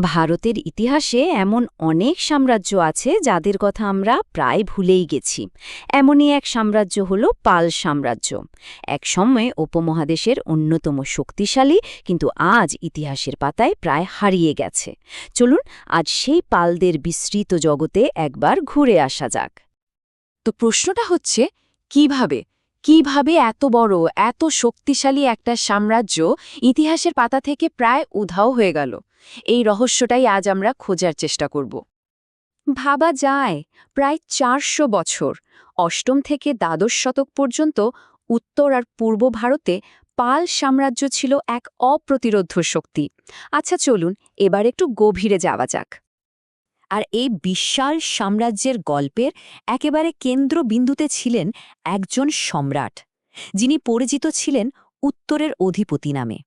ভারতের ইতিহাসে এমন অনেক সাম্রাজ্য আছে যাদের কথা আমরা প্রায় ভুলেই গেছি। এমনই এক সাম্রাজ্য হল পাল সাম্রাজ্য। এক সময়ে উপমহাদেশের অন্যতম শক্তিশালী কিন্তু আজ ইতিহাসের পাতায় প্রায় হারিয়ে গেছে। চলুন আজ সেই পালদের বিস্তৃত জগতে একবার ঘুরে আসা যাক। তো প্রশ্নটা হচ্ছে, কীভাবে কীভাবে এত বড়, এত শক্তিশালী একটা সাম্রাজ্য ইতিহাসের পাতা থেকে প্রায় উধাও হয়ে গেল? এই রহস্যটাই আজ আমরা খোঁজার চেষ্টা করব। ভাবা যায়, প্রায় চারশো বছর, অষ্টম থেকে দ্বাদশ শতক পর্যন্ত উত্তর আর পূর্ব ভারতে পাল সাম্রাজ্য ছিল এক অপ্রতিরোধ্য শক্তি। আচ্ছা চলুন, এবার একটু গভীরে যাওয়া যাক। আর এই বিশাল সাম্রাজ্যের গল্পের একেবারে কেন্দ্রবিন্দুতে ছিলেন একজন সম্রাট, যিনি পরিচিত ছিলেন উত্তরের অধিপতি নামে।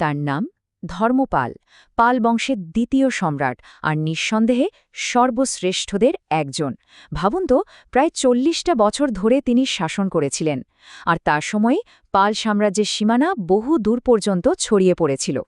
তার নাম ধর্মপাল, পাল বংশের দ্বিতীয় সম্রাট আর নিঃসন্দেহে সর্বশ্রেষ্ঠদের একজন। ভাবুন তো, প্রায় চল্লিশটা বছর ধরে তিনি শাসন করেছিলেন আর তার সময়ে পাল সাম্রাজ্যের সীমানা বহু দূর পর্যন্ত ছড়িয়ে পড়েছিল।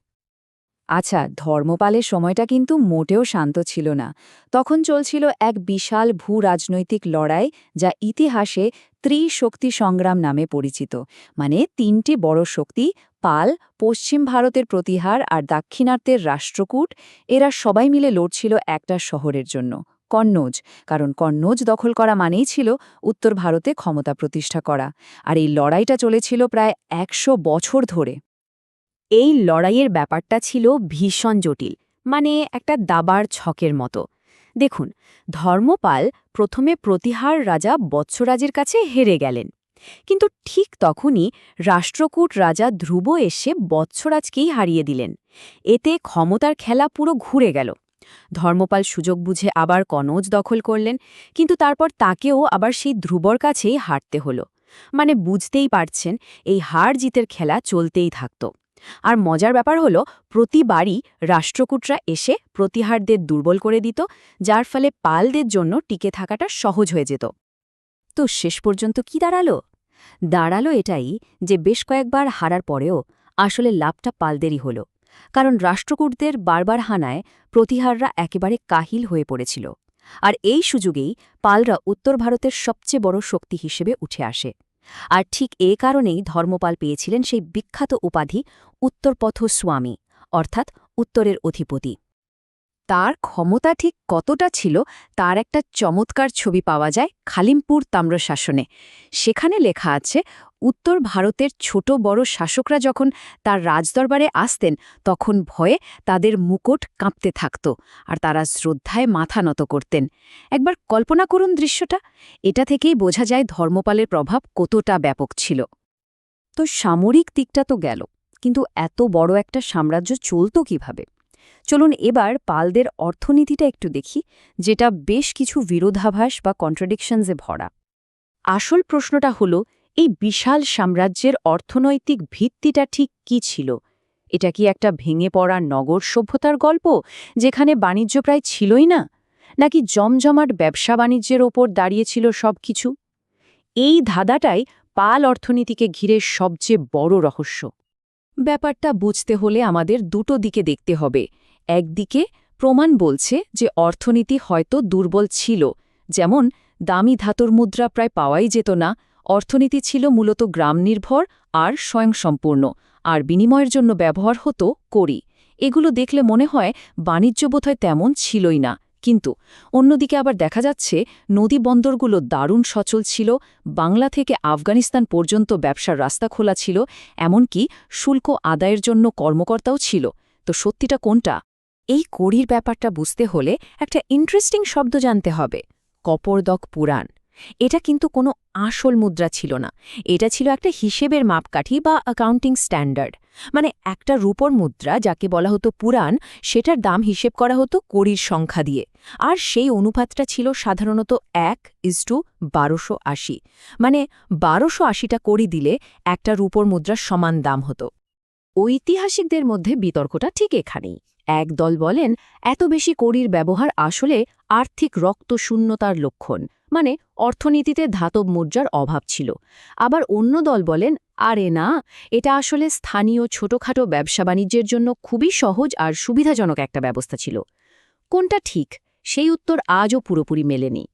আচ্ছা ধর্মপালের সময়টা কিন্তু মোটেও শান্ত ছিল না। তখন চলছিল এক বিশাল ভূ রাজনৈতিক লড়াই যা ইতিহাসে ত্রিশক্তি সংগ্রাম নামে পরিচিত। মানে তিনটি বড় শক্তি পাল পশ্চিম ভারতের প্রতিহার আর দাক্ষিণাত্যের রাষ্ট্রকূট, এরা সবাই মিলে লড়ছিল একটা শহরের জন্য কন্নৌজ কারণ কন্নৌজ দখল করা মানেই ছিল উত্তর ভারতে ক্ষমতা প্রতিষ্ঠা করা, আর এই লড়াইটা চলেছিল প্রায় একশো বছর ধরে। এই লড়াইয়ের ব্যাপারটা ছিল ভীষণ জটিল মানে একটা দাবার ছকের মতো। দেখুন, ধর্মপাল প্রথমে প্রতিহার রাজা বৎসরাজের কাছে হেরে গেলেন কিন্তু ঠিক তখনই রাষ্ট্রকূট রাজা ধ্রুব এসে বৎসরাজকেই হারিয়ে দিলেন। এতে ক্ষমতার খেলা পুরো ঘুরে গেল। ধর্মপাল সুযোগ বুঝে আবার কনৌজ দখল করলেন, কিন্তু তারপর তাকেও আবার সেই ধ্রুবর কাছেই হারতে হলো। মানে বুঝতেই পারছেন, এই হার জিতের খেলা চলতেই থাকত। আর মজার ব্যাপার হলো, প্রতিবারই রাষ্ট্রকূটরা এসে প্রতিহারদের দুর্বল করে দিত, যার ফলে পালদের জন্য টিকে থাকাটা সহজ হয়ে যেত। তো শেষ পর্যন্ত কি দাঁড়াল? দাঁড়াল এটাই যে বেশ কয়েকবার হারার পরেও আসলে লাভটা পালদেরই হল। কারণ রাষ্ট্রকূটদের বারবার হানায় প্রতিহাররা একেবারে কাহিল হয়ে পড়েছিল। আর এই সুযোগেই পালরা উত্তর ভারতের সবচেয়ে বড় শক্তি হিসেবে উঠে আসে। আর ঠিক এ কারণেই ধর্মপাল পেয়েছিলেন সেই বিখ্যাত উপাধি উত্তরপথ স্বামী অর্থাৎ উত্তরের অধিপতি। তার ক্ষমতা ঠিক কতটা ছিল তার একটা চমৎকার ছবি পাওয়া যায় খালিমপুর তাম্রশাসনে। সেখানে লেখা আছে, উত্তর ভারতের ছোট বড় শাসকরা যখন তার রাজদরবারে আসতেন, তখন ভয়ে তাদের মুকুট কাঁপতে থাকত আর তারা শ্রদ্ধায় মাথা নত করতেন। একবার কল্পনা করুন দৃশ্যটা, এটা থেকেই বোঝা যায় ধর্মপালের প্রভাব কতটা ব্যাপক ছিল। তো সামরিক দিকটা তো গেল, কিন্তু এত বড় একটা সাম্রাজ্য চলত কীভাবে? চলুন এবার পালদের অর্থনীতিটা একটু দেখি, যেটা বেশ কিছু বিরোধাভাস বা কন্ট্রাডিকশনসে ভরা। আসল প্রশ্নটা হল, এই বিশাল সাম্রাজ্যের অর্থনৈতিক ভিত্তিটা ঠিক কি ছিল? এটা কি একটা ভেঙে পড়া নগর সভ্যতার গল্প, যেখানে বাণিজ্য প্রায় ছিলই না? নাকি জমজমাট ব্যবসা বাণিজ্যের ওপর দাঁড়িয়েছিল সব কিছু এই ধাঁধাটাই পাল অর্থনীতিকে ঘিরে সবচেয়ে বড় রহস্য। ব্যাপারটা বুঝতে হলে আমাদের দুটো দিকে দেখতে হবে একদিকে প্রমাণ বলছে যে অর্থনীতি হয়তো দুর্বল ছিল, যেমন দামি ধাতুর মুদ্রা প্রায় পাওয়াই যেত না, অর্থনীতি ছিল মূলত গ্রাম নির্ভর আর স্বয়ংসম্পূর্ণ, আর বিনিময়ের জন্য ব্যবহার হতো করি এগুলো দেখলে মনে হয় বাণিজ্য বোধহয় তেমন ছিলই না, কিন্তু অন্যদিকে আবার দেখা যাচ্ছে নদী বন্দরগুলো দারুণ সচল ছিল, বাংলা থেকে আফগানিস্তান পর্যন্ত ব্যবসার রাস্তা খোলা ছিল, এমনকি শুল্ক আদায়ের জন্য কর্মকর্তাও ছিল। তো সত্যিটা কোনটা? এই কড়ির ব্যাপারটা বুঝতে হলে একটা ইন্টারেস্টিং শব্দ জানতে হবে, কপরদক পুরাণ। এটা কিন্তু কোনো আসল মুদ্রা ছিল না। এটা ছিল একটা হিসেবের মাপকাঠি বা অ্যাকাউন্টিং স্ট্যান্ডার্ড মানে একটা রূপর মুদ্রা যাকে বলা হতো পুরাণ, সেটার দাম হিসেব করা হতো কড়ির সংখ্যা দিয়ে। আর সেই অনুপাতটা ছিল সাধারণত এক ইজ টু বারোশো আশি। মানে বারোশো আশিটা কড়ি দিলে একটা রূপর মুদ্রার সমান দাম হতো। ঐতিহাসিকদের মধ্যে বিতর্কটা ঠিক এখানেই। এক দল বলেন, এত বেশি কড়ির ব্যবহার আসলে আর্থিক রক্তশূন্যতার লক্ষণ। মানে অর্থনীতিতে ধাতব মুদ্রার অভাব ছিল। আবার অন্য দল বলেন, আরে না, এটা আসলে স্থানীয় ছোটখাটো ব্যবসা বাণিজ্যের জন্য খুবই সহজ আর সুবিধাজনক একটা ব্যবস্থা ছিল। কোনটা ঠিক? সেই উত্তর আজও পুরোপুরি মেলেনি।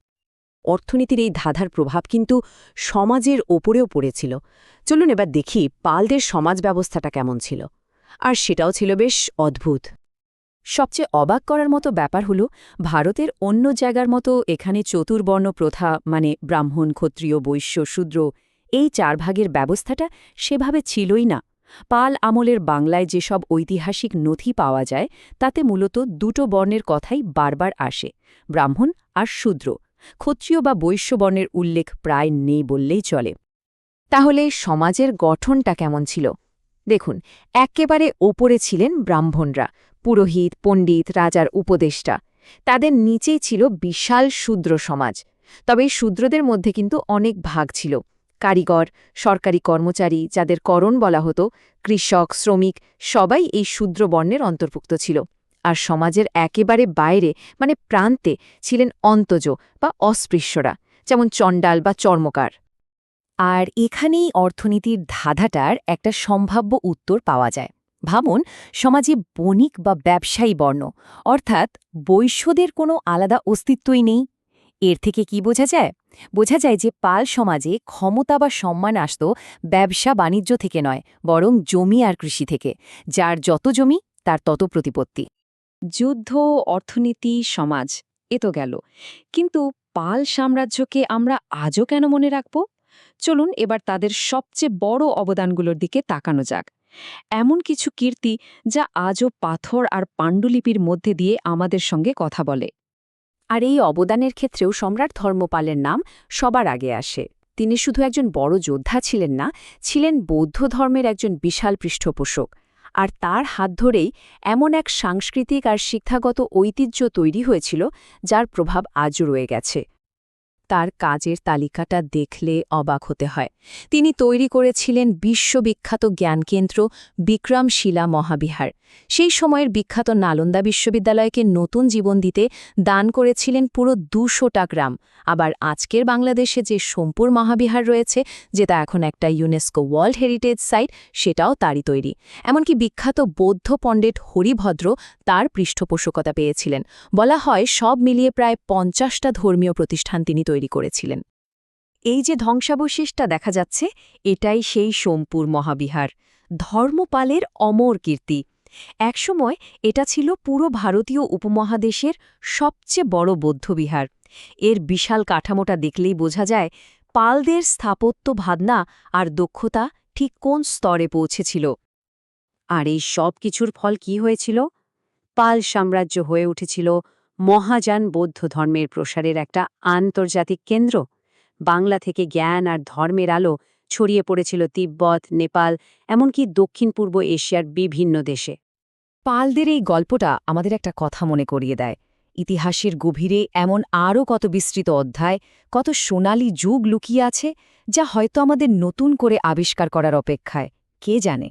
অর্থনীতির এই ধাঁধার প্রভাব কিন্তু সমাজের ওপরেও পড়েছিল। চলুন এবার দেখি পালদের সমাজ ব্যবস্থাটা কেমন ছিল। আর সেটাও ছিল বেশ অদ্ভুত। সবচেয়ে অবাক করার মতো ব্যাপার হল, ভারতের অন্য জায়গার মতো এখানে চতুর্বর্ণ প্রথা মানে ব্রাহ্মণ, ক্ষত্রিয়, বৈশ্য, শূদ্র, এই চার ভাগের ব্যবস্থাটা সেভাবে ছিলই না। পাল আমলের বাংলায় যেসব ঐতিহাসিক নথি পাওয়া যায়, তাতে মূলত দুটো বর্ণের কথাই বারবার আসে, ব্রাহ্মণ আর শূদ্র। ক্ষত্রিয় বা বৈশ্য বর্ণের উল্লেখ প্রায় নেই বললেই চলে। তাহলে সমাজের গঠনটা কেমন ছিল? দেখুন, একেবারে ওপরে ছিলেন ব্রাহ্মণরা পুরোহিত, পণ্ডিত, রাজার উপদেষ্টা। তাদের নিচেই ছিল বিশাল শূদ্র সমাজ। তবে শূদ্রদের মধ্যে কিন্তু অনেক ভাগ ছিল। কারিগর, সরকারি কর্মচারী, যাদের করণ বলা হতো, কৃষক, শ্রমিক, সবাই এই শূদ্র বর্ণের অন্তর্ভুক্ত ছিল। আর সমাজের একেবারে বাইরে মানে প্রান্তে, ছিলেন অন্তজ বা অস্পৃশ্যরা, যেমন চণ্ডাল বা চর্মকার। আর এখানেই অর্থনীতির ধাঁধাটার একটা সম্ভাব্য উত্তর পাওয়া যায়। ভাবুন, সমাজে বণিক বা ব্যবসায়ী বর্ণ, অর্থাৎ বৈশ্যদের কোনো আলাদা অস্তিত্বই নেই। এর থেকে কি বোঝা যায়? বোঝা যায় যে পাল সমাজে ক্ষমতা বা সম্মান আসত ব্যবসা বাণিজ্য থেকে নয়, বরং জমি আর কৃষি থেকে, যার যত জমি, তার তত প্রতিপত্তি। যুদ্ধ, অর্থনীতি, সমাজ, এ তো গেল। কিন্তু পাল সাম্রাজ্যকে আমরা আজও কেন মনে রাখব? চলুন এবার তাদের সবচেয়ে বড় অবদানগুলোর দিকে তাকানো যাক। এমন কিছু কীর্তি যা আজও পাথর আর পাণ্ডুলিপির মধ্যে দিয়ে আমাদের সঙ্গে কথা বলে। আর এই অবদানের ক্ষেত্রেও সম্রাট ধর্মপালের নাম সবার আগে আসে। তিনি শুধু একজন বড় যোদ্ধা ছিলেন না, ছিলেন বৌদ্ধ ধর্মের একজন বিশাল পৃষ্ঠপোষক। আর তার হাত ধরেই এমন এক সাংস্কৃতিক আর শিক্ষাগত ঐতিহ্য তৈরি হয়েছিল, যার প্রভাব আজও রয়ে গেছে। তার কাজের তালিকাটা দেখলে অবাক হতে হয়। তিনি তৈরি করেছিলেন বিশ্ববিখ্যাত জ্ঞানকেন্দ্র বিক্রমশিলা মহাবিহার। সেই সময়ের বিখ্যাত নালন্দা বিশ্ববিদ্যালয়কে নতুন জীবন দিতে দান করেছিলেন পুরো দুশোটা গ্রাম। আবার আজকের বাংলাদেশে যে সোমপুর মহাবিহার রয়েছে, যেটা এখন একটা ইউনেস্কো ওয়ার্ল্ড হেরিটেজ সাইট, সেটাও তারই তৈরি। এমনকি বিখ্যাত বৌদ্ধ পণ্ডিত হরিভদ্র তার পৃষ্ঠপোষকতা পেয়েছিলেন। বলা হয় সব মিলিয়ে প্রায় পঞ্চাশটা ধর্মীয় প্রতিষ্ঠান তিনি তৈরি করেছিলেন। এই যে ধ্বংসাবশেষটা দেখা যাচ্ছে, এটাই সেই সোমপুর মহাবিহার, ধর্মপালের অমর কীর্তি। একসময় এটা ছিল পুরো ভারতীয় উপমহাদেশের সবচেয়ে বড় বৌদ্ধবিহার। এর বিশাল কাঠামোটা দেখলেই বোঝা যায়, পালদের স্থাপত্য ভাবনা আর দক্ষতা ঠিক কোন স্তরে পৌঁছেছিল। আর এই সব কিছুর ফল কি হয়েছিল? পাল সাম্রাজ্য হয়ে উঠেছিল মহাযান বৌদ্ধ ধর্মের প্রসারের একটা আন্তর্জাতিক কেন্দ্র। বাংলা থেকে জ্ঞান আর ধর্মের আলো ছড়িয়ে পড়েছিল তিব্বত, নেপাল, এমনকি দক্ষিণ পূর্ব এশিয়ার বিভিন্ন দেশে। পালদের এই গল্পটা আমাদের একটা কথা মনে করিয়ে দেয়। ইতিহাসের গভীরে এমন আরও কত বিস্তৃত অধ্যায়, কত সোনালি যুগ লুকিয়ে আছে, যা হয়তো আমাদের নতুন করে আবিষ্কার করার অপেক্ষায়, কে জানে?